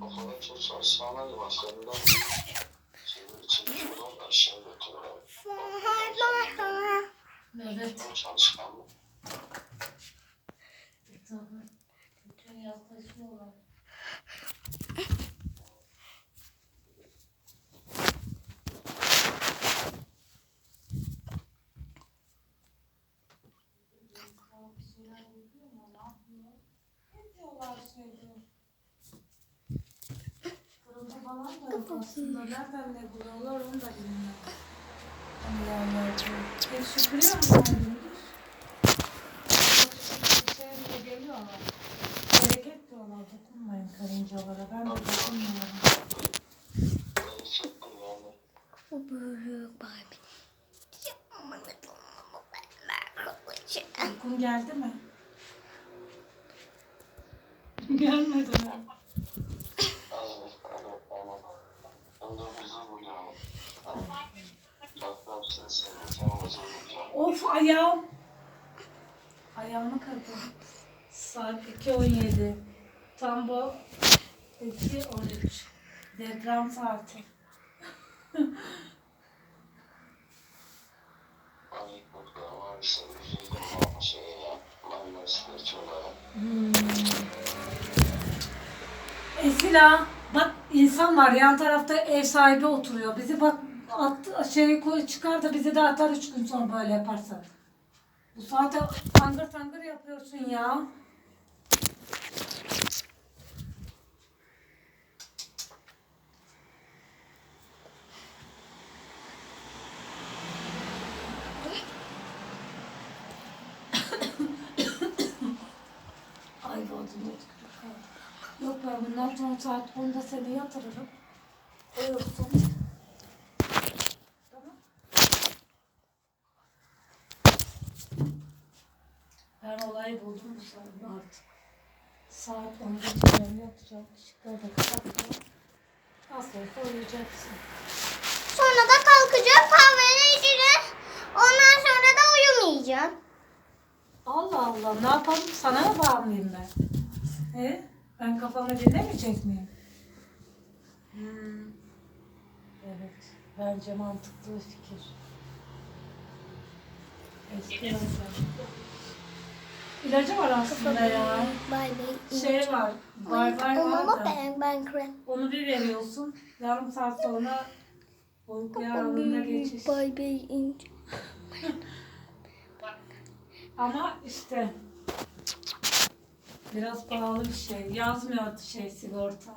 O kadar çok çalışkanlar başlarından senin için çocuklar aşağı götürüyor. Evet. O çalışkanlık. Tamam. Bütün yaklaşımı olan. Thank you diyorlar? Kırıldı falan da yok aslında. Nereden ne buluyorlar onu da bilmiyorum. Hani yerlerde. Ev süpürüyor mu sen gündüz? Şey geliyor ama. Bereket diyorlar. Dokunmayın karıncalara. Ben de dokunmuyorum. Ben hissettim yani. Uykun geldi mi? Gelmedi mi? Evet, evet, evet. Ben de huzur buluyorum. Hatta sen seviyorsan bulacağım. Of ayağım. Ayağımı kırdım. Saat 2.17. Tam bu 2.13. Deprem saati. Ay, burada maalesef Esila bak insan var yan tarafta ev sahibi oturuyor. Bizi bak at, şey koy çıkar da bizi de atar üç gün sonra böyle yaparsan. Bu saate tangır tangır yapıyorsun ya. Ay boğazım Yok ben bundan sonra saat 10'da seni yatırırım. Uyursun. Tamam. Ben olayı buldum bu sabah artık. Saat 10'da seni yatacağım. Işıkları da kapatacağım. Az sonra uyuyacaksın. Sonra da kalkacağım kahveni içeceğiz. Ondan sonra da uyumayacağım. Allah Allah ne yapalım sana mı bağımlıyım ben? He? Ben kafamı dinlemeyecek miyim? Hmm. Evet. Bence mantıklı bir fikir. Eski. İlacı var aslında ya. Bay bay. Şey var. Bay bay var da. ben ben krem. Onu bir veriyorsun. Yarım saat sonra uykuya alında geçiş. Bay bay. Ama işte biraz pahalı bir şey. Yazmıyor şey sigorta.